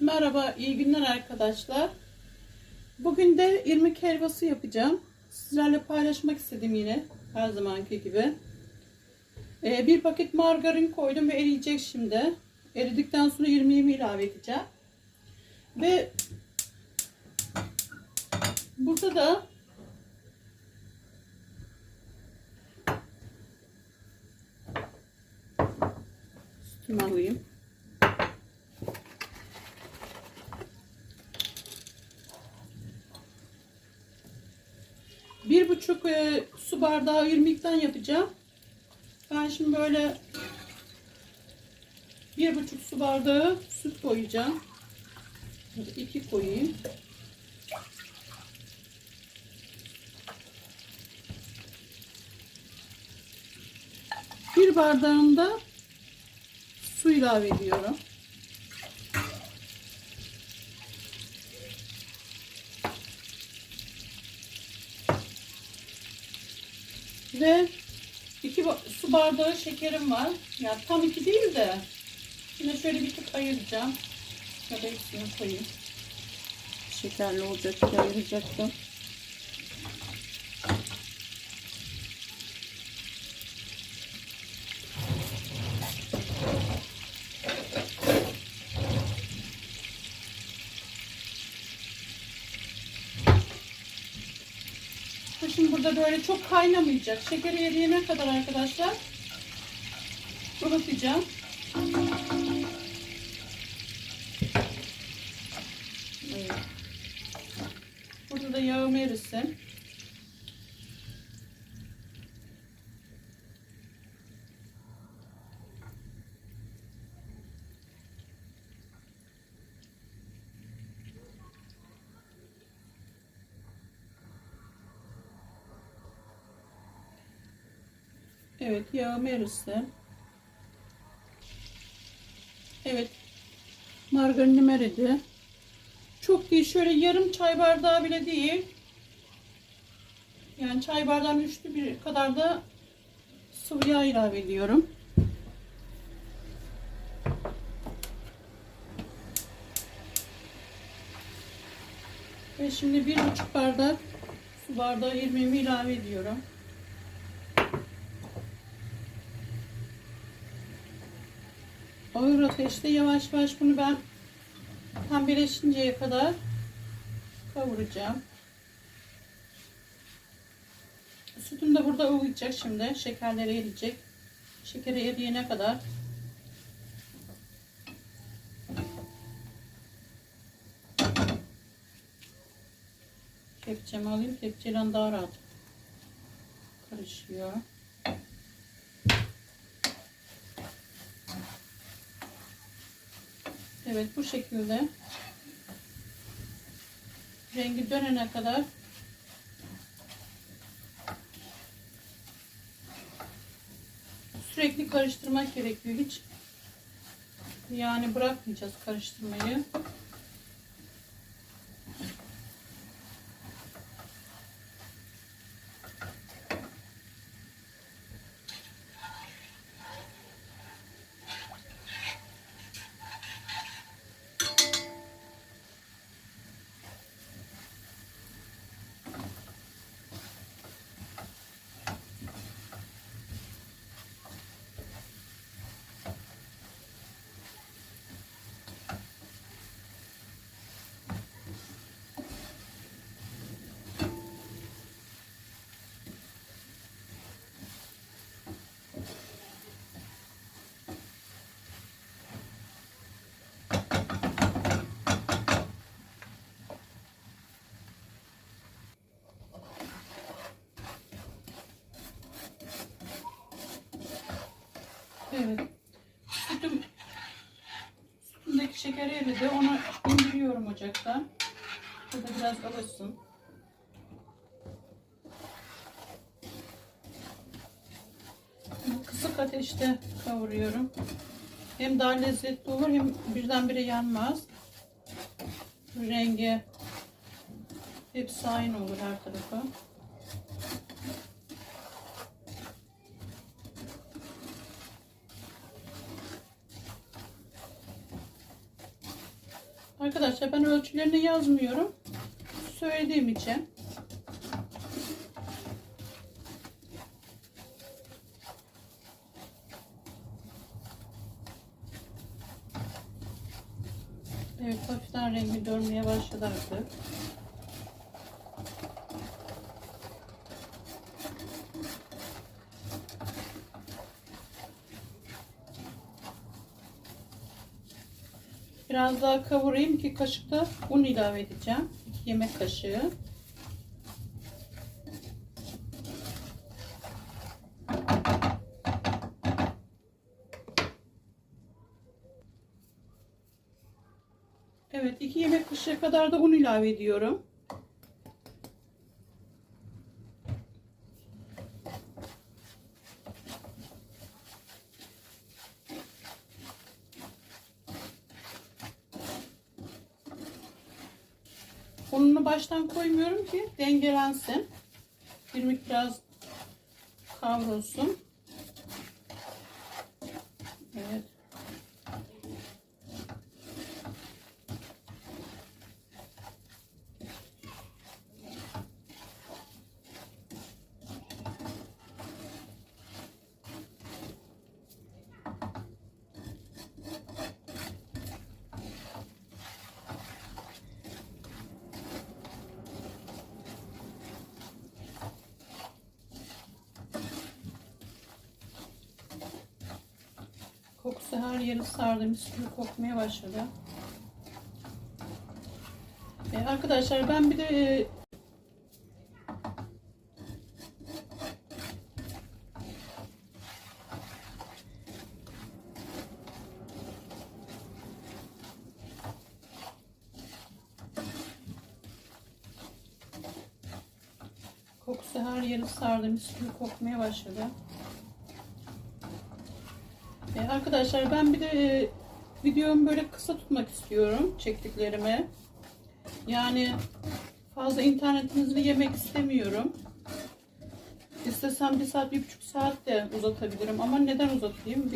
Merhaba, iyi günler arkadaşlar. Bugün de irmik helvası yapacağım. Sizlerle paylaşmak istedim yine her zamanki gibi. Ee, bir paket margarin koydum ve eriyecek şimdi. Eridikten sonra irmiğimi ilave edeceğim. Ve burada da sütümü alayım. Bir buçuk e, su bardağı irmikten yapacağım. Ben şimdi böyle bir buçuk su bardağı süt koyacağım. İki koyayım. Bir bardağında su ilave ediyorum. Ve iki su bardağı şekerim var. Ya tam iki değil de yine şöyle bir tık ayıracağım. Ya da koyayım. Şekerli olacak diye ayıracaktım. Bu Şimdi burada böyle çok kaynamayacak. Şekeri eriyene kadar arkadaşlar ılıtacağım. Evet. Burada da yağım erisin. Evet yağım erisin. Evet. Margarinim eridi. Çok değil. Şöyle yarım çay bardağı bile değil. Yani çay bardağının üçlü bir kadar da sıvı yağ ilave ediyorum. Ve şimdi bir buçuk bardak su bardağı irmiğimi ilave ediyorum. Ağır ateşte yavaş yavaş bunu ben tam birleşinceye kadar kavuracağım. Sütüm de burada ılıyacak şimdi. Şekerleri eriyecek. Şekeri eriyene kadar. Kepçemi alayım. Kepçeyle daha rahat karışıyor. Evet bu şekilde rengi dönene kadar sürekli karıştırmak gerekiyor. Hiç yani bırakmayacağız karıştırmayı. Evet. Sütüm şeker eridi. Onu indiriyorum ocaktan. Burada biraz alışsın. Kısık ateşte kavuruyorum. Hem daha lezzetli olur hem birdenbire yanmaz. Rengi hepsi aynı olur her tarafa. Arkadaşlar ben ölçülerini yazmıyorum. Söylediğim için. Evet hafiften rengi dönmeye başladı artık. Biraz daha kavurayım. 2 kaşık da un ilave edeceğim. 2 yemek kaşığı. Evet 2 yemek kaşığı kadar da un ilave ediyorum. Ununu baştan koymuyorum ki dengelensin. İrmik biraz kavrulsun. Evet. Kokusu her yeri sardı. Mis gibi kokmaya başladı. Ee, arkadaşlar ben bir de e, kokusu her yeri sardı. Mis gibi kokmaya başladı. Arkadaşlar ben bir de e, videomu böyle kısa tutmak istiyorum çektiklerimi. Yani fazla internetinizi yemek istemiyorum. İstesem bir saat, bir buçuk saat de uzatabilirim ama neden uzatayım?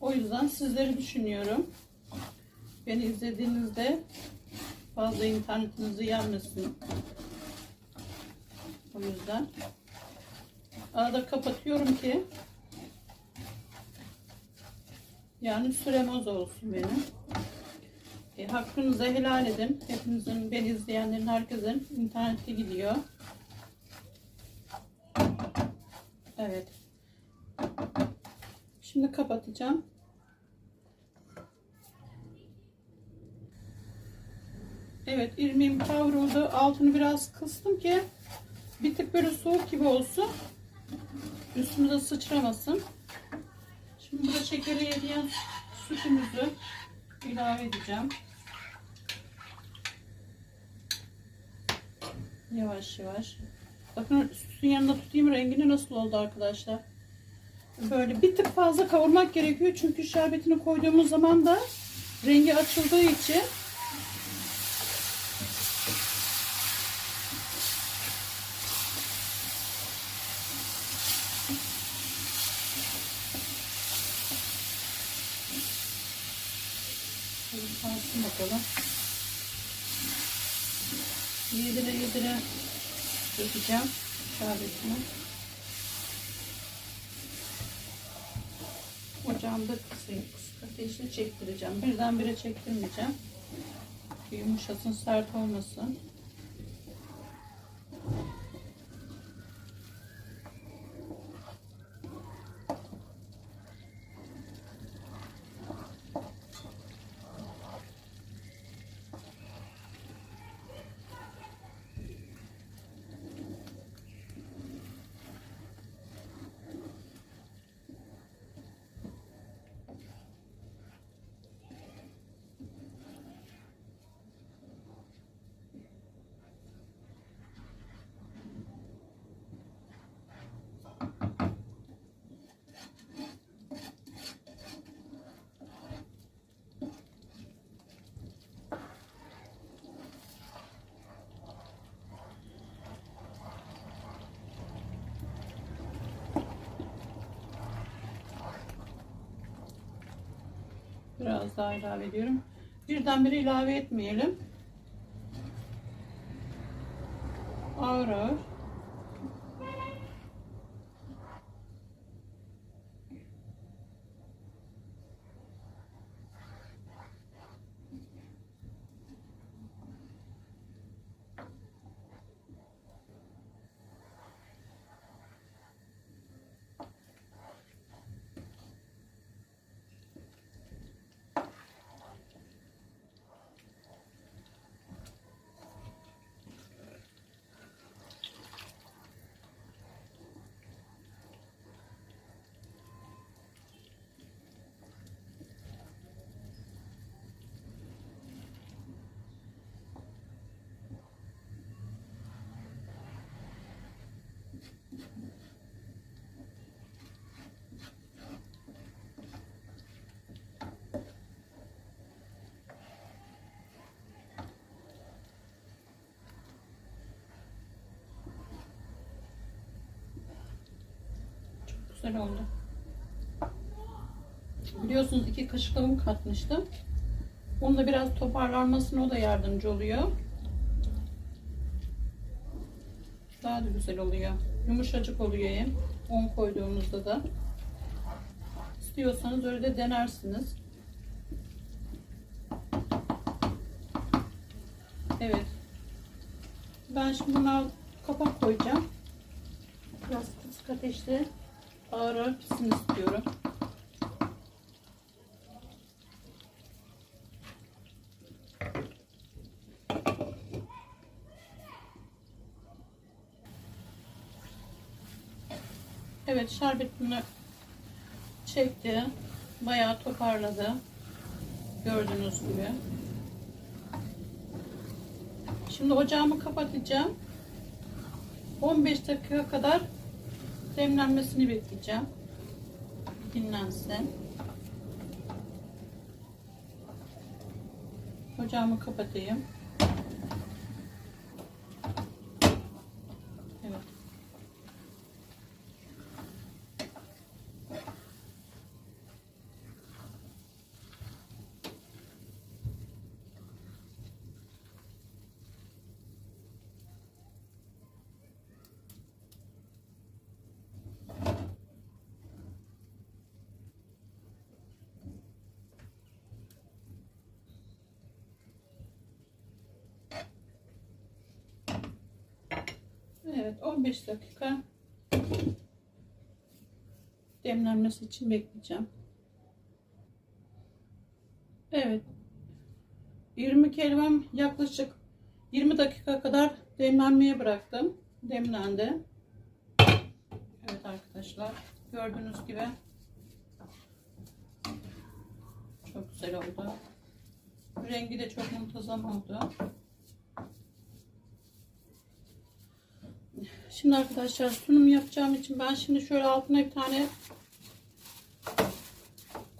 O yüzden sizleri düşünüyorum. Beni izlediğinizde fazla internetinizi yenmesin. O yüzden arada kapatıyorum ki yani sürem az olsun benim. E, hakkınızı helal edin. Hepinizin, beni izleyenlerin, herkesin internette gidiyor. Evet. Şimdi kapatacağım. Evet, irmiğim kavruldu. Altını biraz kıstım ki bir tık böyle soğuk gibi olsun. Üstümüze sıçramasın. Şimdi burada şekeri eriyen sütümüzü ilave edeceğim. Yavaş yavaş. Bakın sütün yanında tutayım rengini nasıl oldu arkadaşlar. Böyle bir tık fazla kavurmak gerekiyor. Çünkü şerbetini koyduğumuz zaman da rengi açıldığı için Şöyle kalsın bakalım. Yedire yedire dökeceğim şerbetini. Ocağımda kısayım. Kısık ateşle çektireceğim. Birdenbire çektirmeyeceğim. Yumuşasın, sert olmasın. Biraz daha ilave ediyorum. birdenbire ilave etmeyelim. Ağır ağır. Güzel oldu. Biliyorsunuz iki kaşık un katmıştım. Onun da biraz toparlanmasına o da yardımcı oluyor. Daha da güzel oluyor. Yumuşacık oluyor hem. Un koyduğumuzda da. İstiyorsanız öyle de denersiniz. Evet. Ben şimdi buna kapak koyacağım. Biraz kısık ateşte ağır ağır pişsin istiyorum. Evet şerbetini çekti. Bayağı toparladı. Gördüğünüz gibi. Şimdi ocağımı kapatacağım. 15 dakika kadar demlenmesini bekleyeceğim. Dinlensin. Ocağımı kapatayım. Evet. Evet 15 dakika demlenmesi için bekleyeceğim. Evet 20 kelvem yaklaşık 20 dakika kadar demlenmeye bıraktım. Demlendi. Evet arkadaşlar gördüğünüz gibi çok güzel oldu. Rengi de çok muntazam oldu. Şimdi arkadaşlar sunum yapacağım için ben şimdi şöyle altına bir tane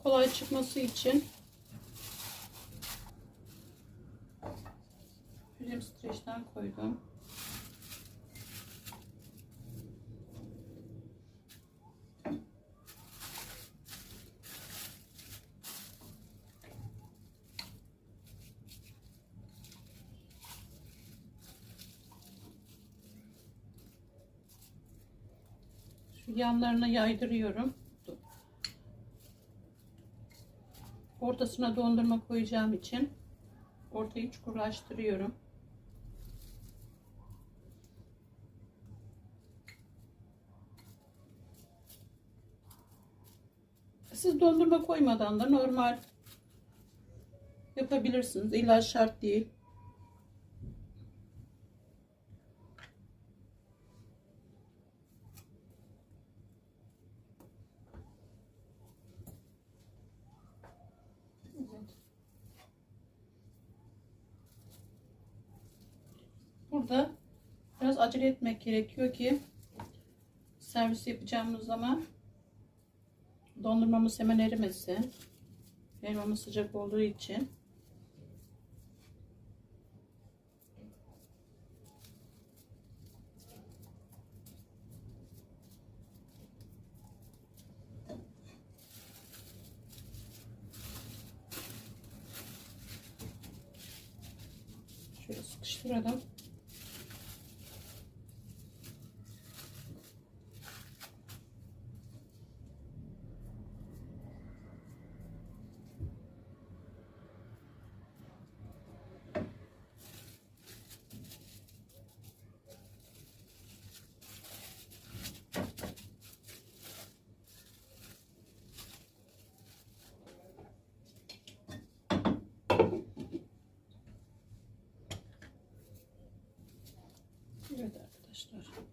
kolay çıkması için film streçten koydum. Yanlarına yaydırıyorum. Ortasına dondurma koyacağım için ortayı çukurlaştırıyorum. Siz dondurma koymadan da normal yapabilirsiniz. İlla şart değil. Evet. Burada biraz acele etmek gerekiyor ki servis yapacağımız zaman dondurmamız hemen erimesin. Helvamız sıcak olduğu için. karıştıralım. Evet arkadaşlar.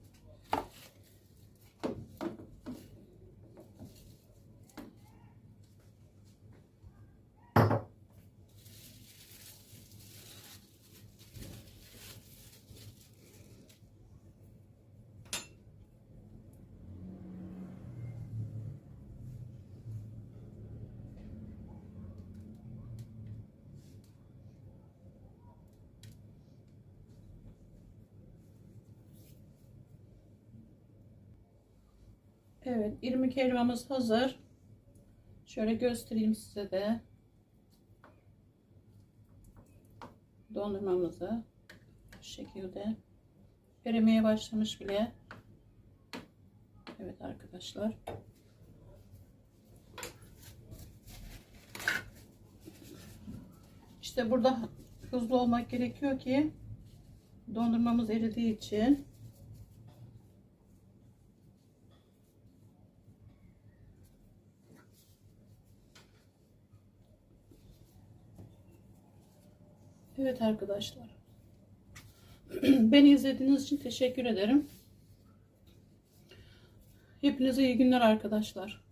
Evet, irmik helvamız hazır. Şöyle göstereyim size de. Dondurmamızı bu şekilde erimeye başlamış bile. Evet arkadaşlar. İşte burada hızlı olmak gerekiyor ki dondurmamız eridiği için Evet arkadaşlar. Beni izlediğiniz için teşekkür ederim. Hepinize iyi günler arkadaşlar.